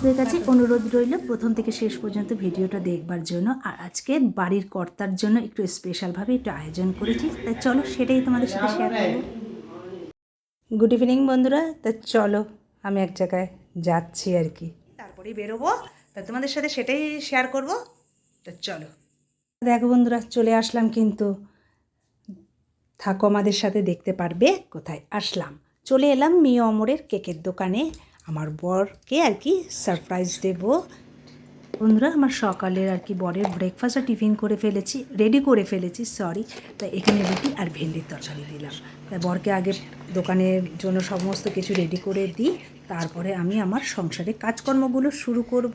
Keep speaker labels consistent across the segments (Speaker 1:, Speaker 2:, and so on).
Speaker 1: আপনাদের কাছে অনুরোধ রইল, প্রথম থেকে শেষ পর্যন্ত ভিডিওটা দেখবার জন্য। আর আজকে বাড়ির কর্তার জন্য একটু স্পেশালভাবে একটু আয়োজন করেছি তাই চলো সেটাই তোমাদের সাথে শেয়ার করব। গুড ইভিনিং বন্ধুরা, তা চলো আমি এক জায়গায় যাচ্ছি আর কি। তারপরেই বেরোবো, তা তোমাদের সাথে সেটাই শেয়ার করব। তা চলো। দেখো বন্ধুরা, চলে আসলাম কিন্তু। থাকো আমাদের সাথে, দেখতে পারবে কোথায়? আসলাম। চলে এলাম মিও অমরের কেকের দোকানে। আমার বরকে আর কি সারপ্রাইজ দেব। বন্ধুরা আমার সকালের আর কি বরের ব্রেকফাস্ট আর টিফিন করে ফেলেছি রেডি করে ফেলেছি সরি তাই এখানে রুটি আর ভেন্ডির তরকারি দিলাম। তাই বরকে আগে দোকানের জন্য সমস্ত কিছু রেডি করে দিই তারপরে আমি আমার সংসারে কাজকর্মগুলো শুরু করব।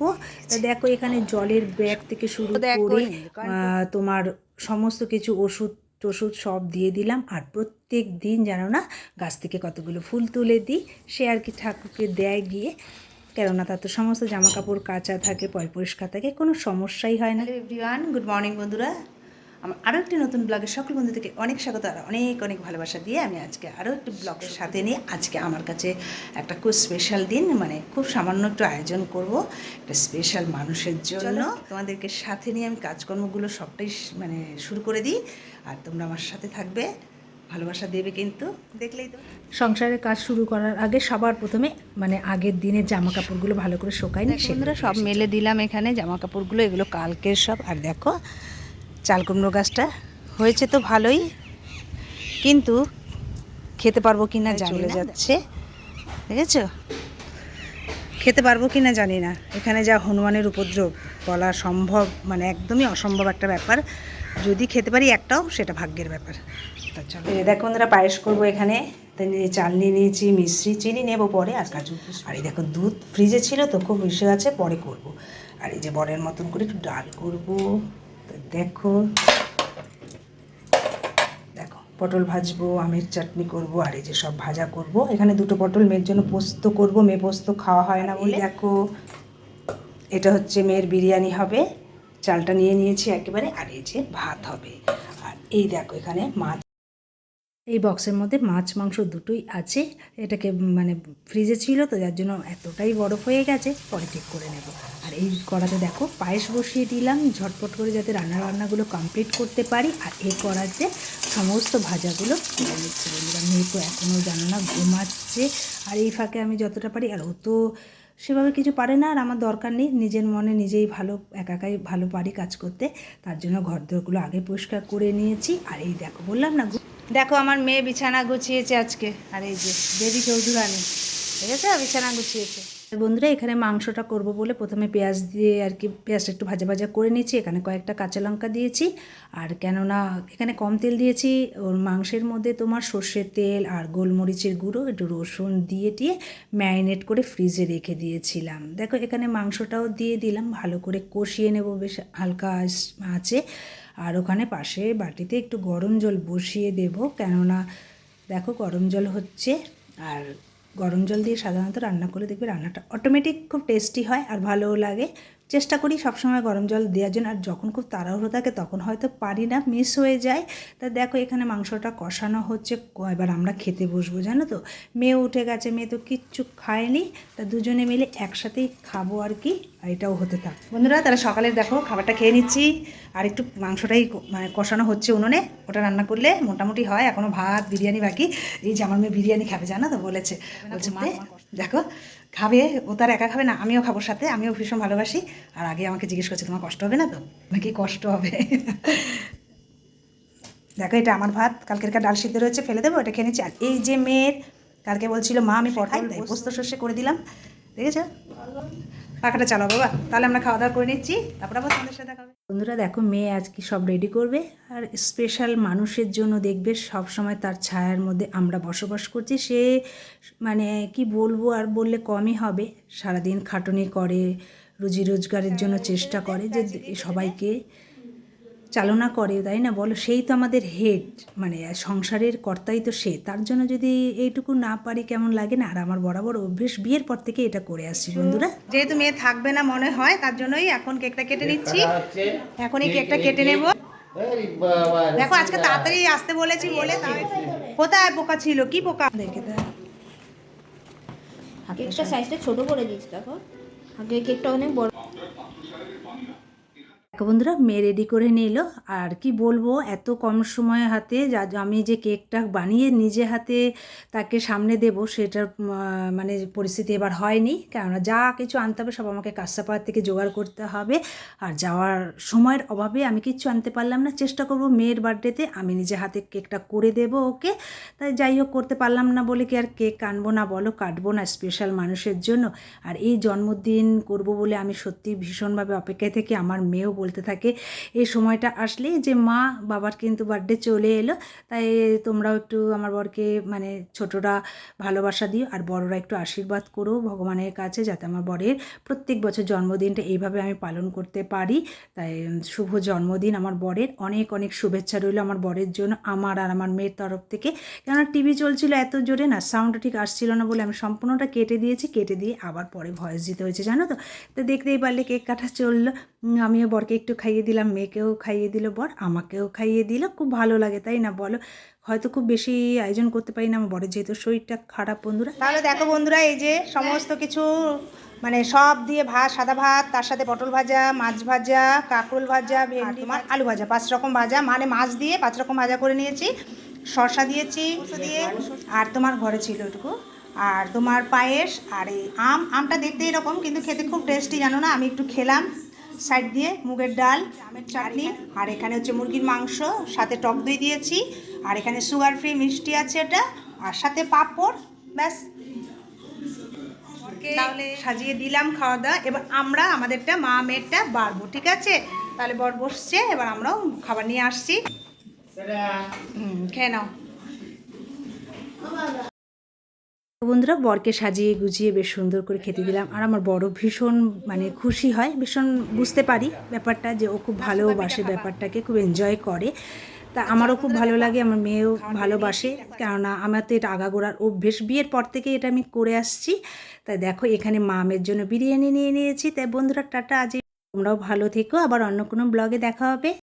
Speaker 1: তা দেখো এখানে জলের ব্যাগ থেকে শুরু করে তোমার সমস্ত কিছু ওষুধ টষুধ সব দিয়ে দিলাম। আর প্রত্যেক দিন যেন না গাছ থেকে কতগুলো ফুল তুলে দিই, সে আর কি ঠাকুরকে দেয় গিয়ে। কেননা তার তো সমস্ত জামা কাপড় কাচা থাকে পয় পরিষ্কার থাকে, কোনো সমস্যাই হয় না। এভরিওয়ান গুড মর্নিং বন্ধুরা। আমার আরও একটি নতুন ব্লগের সকল বন্ধু থেকে অনেক স্বাগত আর অনেক অনেক ভালোবাসা দিয়ে আমি আজকে আরও একটি ব্লগের সাথে নিয়ে আজকে আমার কাছে একটা খুব স্পেশাল দিন মানে খুব সামান্য একটু আয়োজন করব একটা স্পেশাল মানুষের জন্য। তোমাদেরকে সাথে নিয়ে আমি কাজকর্মগুলো সবটাই মানে শুরু করে দিই। আর তোমরা আমার সাথে থাকবে ভালোবাসা দেবে কিন্তু। দেখলেই তো। সংসারের কাজ শুরু করার আগে সবার প্রথমে মানে আগের দিনের জামা কাপড়গুলো ভালো করে শোকাই না সেগুলো সব মেলে দিলাম এখানে জামা কাপড়গুলো এগুলো কালকের সব। আর দেখো চাল কুমড়ো গাছটা হয়েছে তো ভালোই কিন্তু খেতে পারব কি না চলে যাচ্ছে। দেখেছ? খেতে পারব কি না জানি না। এখানে যা হনুমানের উপদ্রব বলা সম্ভব মানে একদমই অসম্ভব একটা ব্যাপার। যদি খেতে পারি একটাও সেটা ভাগ্যের ব্যাপার। তা চলো। দেখো বন্ধুরা পায়েস করব এখানে। তাই নিয়ে চাল নিয়ে নিয়েছি মিশ্রি চিনি নেব পরে আর কাজু। আর এই দেখো দুধ ফ্রিজে ছিল তো খুব মিশে আছে পরে করব। আর এই যে বরের মতন করে একটু ডাল করব। দেখো। দেখো পটল ভাজবো আমের চাটনি করব আর এই যে সব ভাজা করব। এখানে দুটো পটল মেয়ের জন্য পোস্ত করব। মেয়ে পোস্ত খাওয়া হয় না বলে। দেখো এটা হচ্ছে মেয়ের বিরিয়ানি হবে। চালটা নিয়ে নিয়েছি একেবারে আর এই যে ভাত হবে। আর এই দেখো এখানে মাছ এই বক্সের মধ্যে মাছ, মাংস দুটোই আছে। এটাকে মানে ফ্রিজে ছিল তো, যার জন্য এতটাই বরফ হয়ে গেছে, পরে ঠিক করে নেব। আর এই কড়াতে দেখো, পায়েস বসিয়ে দিলাম, ঝটপট করে যাতে রান্না বান্নাগুলো কমপ্লিট করতে পারি। আর এই কড়াতে সমস্ত ভাজাগুলো মেয়ে তো এখনও জানো না, ঘুমাচ্ছে। আর এই ফাঁকে আমি যতটা পারি, আর ও তো সেভাবে কিছু পারে না, আর আমার দরকার নেই। নিজের মনে নিজেই ভালো একা একাই ভালো পারি কাজ করতে। তার জন্য ঘর দোরগুলো আগে পরিষ্কার করে নিয়েছি। আর এই দেখো, বললাম না দেখো আমার মেয়ে বিছানা গুছিয়েছে আজকে। আর এই যে, দেবী চৌধুরানী ঠিক আছে বিছানা গুছিয়েছে। বন্ধুরা, এখানে মাংসটা করব বলে প্রথমে পেঁয়াজ দিয়ে আর কি, পেঁয়াজটা একটু ভাজা ভাজা করে নিয়েছি। এখানে কয়েকটা কাঁচা লঙ্কা দিয়েছি। আর কেননা এখানে কম তেল দিয়েছি, ওর মাংসের মধ্যে তোমার সর্ষের তেল আর গোলমরিচের গুঁড়ো, একটু রসুন দিয়ে দিয়ে ম্যারিনেট করে ফ্রিজে রেখে দিয়েছিলাম। দেখো, এখানে মাংসটাও দিয়ে দিলাম, ভালো করে কষিয়ে নেব, বেশ হালকা আঁচে আর ওখানে পাশে বাটিতে একটু গরম জল বসিয়ে দেব। কেননা দেখো গরম জল হচ্ছে আর গরম জল দিয়ে সাধারণত রান্না করলে দেখবে রান্নাটা অটোমেটিক খুব টেস্টি হয় আর ভালোও লাগে। চেষ্টা করি সবসময় গরম জল দেওয়ার জন্য। আর যখন খুব তাড়াহুড়ো থাকে তখন হয়তো পারি না মিস হয়ে যায়। তা দেখো এখানে মাংসটা কষানো হচ্ছে। এবার আমরা খেতে বসবো জানো তো? মেয়ে উঠে গেছে মেয়ে তো কিচ্ছু খায়নি। তা দুজনে মিলে একসাথেই খাব আর কি আর এটাও হতে থাক। বন্ধুরা তাহলে সকালে দেখো খাবারটা খেয়ে নিচ্ছি। আর একটু মাংসটাই মানে কষানো হচ্ছে উনুনে। ওটা রান্না করলে মোটামুটি হয়। এখনও ভাত বিরিয়ানি বাকি। এই যে আমার মেয়ে বিরিয়ানি খাবে জানো তো? বলেছে। বলছে মা দেখো খাবে? ও তার একা খাবে না। আমিও খাব সাথে। আমিও ভীষণ ভালোবাসি। আর আগে আমাকে জিজ্ঞেস করছে তোমার কষ্ট হবে না তো? নাকি কষ্ট হবে? দেখো এটা আমার ভাত। কালকের ডাল সিদ্ধ রয়েছে ফেলে দেবো এটা খেয়ে নিচ্ছি। আর এই যে মেয়ের কালকে বলছিল মা আমি পটল দেয় পোস্ত। সর্ষে করে দিলাম। দেখেছ? পাখাটা চালাও বাবা। তাহলে আমরা খাওয়া দাওয়া করে নিচ্ছি। তারপর আবার তোমাদের সাথে দেখা বন্ধুরা দেখো মেয়ে আজকে সব রেডি করবে? আর স্পেশাল মানুষের জন্য দেখবে সব সময় তার ছায়ার মধ্যে আমরা বসবাস করছি। সে মানে কি বলব আর বললে কমই হবে। সারাদিন খাটুনি করে রুজি রোজগারের জন্য চেষ্টা করে যে সবাইকে চালনা করে তাই না? বলো সেই তো আমাদের হেড মানে সংসারের কর্তাই তো সে। তার জন্য যদি এইটুকু না পারি কেমন লাগে না? আর আমার বরাবর অভ্যেস বিয়ের পর থেকে এটা করে আসছি বন্ধুরা। যেহেতু মেয়ে থাকবে না মনে হয় তার জন্যই এখন কেকটা কেটে নিচ্ছি। এখনই কেকটা কেটে নেব। দেখো আজকে তাড়াতাড়ি আসতে বলেছি বলে কোথায় পোকা ছিল? কি পোকা দেখে দাও
Speaker 2: কেকটা সাইজটা ছোট করে দিস দেখো। আগে কেকটা অনেক বড়
Speaker 1: বন্ধুরা, মেয়ে রেডি করে নিল। আর কি বলব, এত কম সময় হাতে যা আমি যে কেকটা বানিয়ে নিজে হাতে তাকে সামনে দেব, সেটার মানে পরিস্থিতি এবার হয়নি। কেননা যা কিছু আনতে হবে সব আমাকে কাস্তাপাড়ার থেকে জোগাড় করতে হবে। আর যাওয়ার সময়ের অভাবে আমি কিচ্ছু আনতে পারলাম না। চেষ্টা করব মেয়ের বার্থডেতে আমি নিজে হাতে কেকটা করে দেব ওকে। তাই যাই হোক, করতে পারলাম না বলে কি আর কেক আনব না বলো, কাটবো না স্পেশাল মানুষের জন্য। আর এই জন্মদিন করব বলে আমি সত্যি ভীষণভাবে অপেক্ষায় থেকে। আমার মেয়েও বলতে থাকে। এই সময়টা আসলেই যে মা বাবার কিন্তু বার্থডে চলে এলো, তাই তোমরাও একটু আমার বরকে মানে ছোটরা ভালোবাসা দিও আর বড়রা একটু আশীর্বাদ করো ভগবানের কাছে যাতে আমার বরের প্রত্যেক বছর জন্মদিনটা এইভাবে আমি পালন করতে পারি। তাই শুভ জন্মদিন আমার বরের। অনেক অনেক শুভেচ্ছা রইল আমার বরের জন্য, আমার আর আমার মেয়ের তরফ থেকে। কেননা টিভি চলছিল এত জোরে না সাউন্ডটা ঠিক আসছিল না বলে আমি সম্পূর্ণটা কেটে দিয়েছি, কেটে দিয়ে আবার পরে ভয়েস দিতে হয়েছে, জানো তো? তো দেখতেই পারলে কেক কাটা চলল। আমিও বরকে একটু খাইয়ে দিলাম মেয়েকেও খাইয়ে দিল বর আমাকেও খাইয়ে দিল খুব ভালো লাগে তাই না বলো? হয়তো খুব বেশি আয়োজন করতে পারি না আমার বরের যেহেতু শরীরটা খারাপ বন্ধুরা। তাহলে দেখো বন্ধুরা এই যে সমস্ত কিছু মানে সব দিয়ে ভাত সাদা ভাত তার সাথে পটল ভাজা মাছ ভাজা কাঁকরোল ভাজা ভেন্ডি তোমার আলু ভাজা পাঁচ রকম ভাজা মানে মাছ দিয়ে পাঁচ রকম ভাজা করে নিয়েছি। শসা দিয়েছি দিয়ে আর তোমার ঘরে ছিল ওটুকু আর তোমার পায়েস আর এই আম আমটা দেখতে এরকম কিন্তু খেতে খুব টেস্টি জানো না? আমি একটু খেলাম। সাইড দিয়ে মুগের ডাল আমের চাটনি আর এখানে হচ্ছে মুরগির মাংস সাথে টক দই দিয়েছি আর এখানে সুগার ফ্রি মিষ্টি আছে এটা আর সাথে পাঁপড় ব্যাস। তাহলে সাজিয়ে দিলাম খাওয়া দাওয়া এবার আমরা আমাদেরটা মা মেয়েরটা বাড়বো ঠিক আছে? তাহলে বর বসছে এবার আমরাও খাবার নিয়ে আসছি। হুম খেয়ে নাও। বন্ধুরা, বরকে সাজিয়ে গুজিয়ে বেশ সুন্দর করে খেতে দিলাম। আর আমার বড় ভীষণ মানে খুশি হয়, ভীষণ বুঝতে পারি ব্যাপারটা যে ও খুব ভালোবাসে ব্যাপারটাকে, খুব এনজয় করে। তা আমারও খুব ভালো লাগে, আমার মেয়েও ভালোবাসে। কেননা আমার তো এটা আগাগোড়ার অভ্যেস। বিয়ের পর থেকে এটা আমি করে আসছি। তাই দেখো, এখানে মামের জন্য বিরিয়ানি নিয়ে নিয়েছি। তাই বন্ধুরা, টাটা, আজ তোমরাও ভালো থেকো। আবার অন্য কোনো ব্লগে দেখা হবে।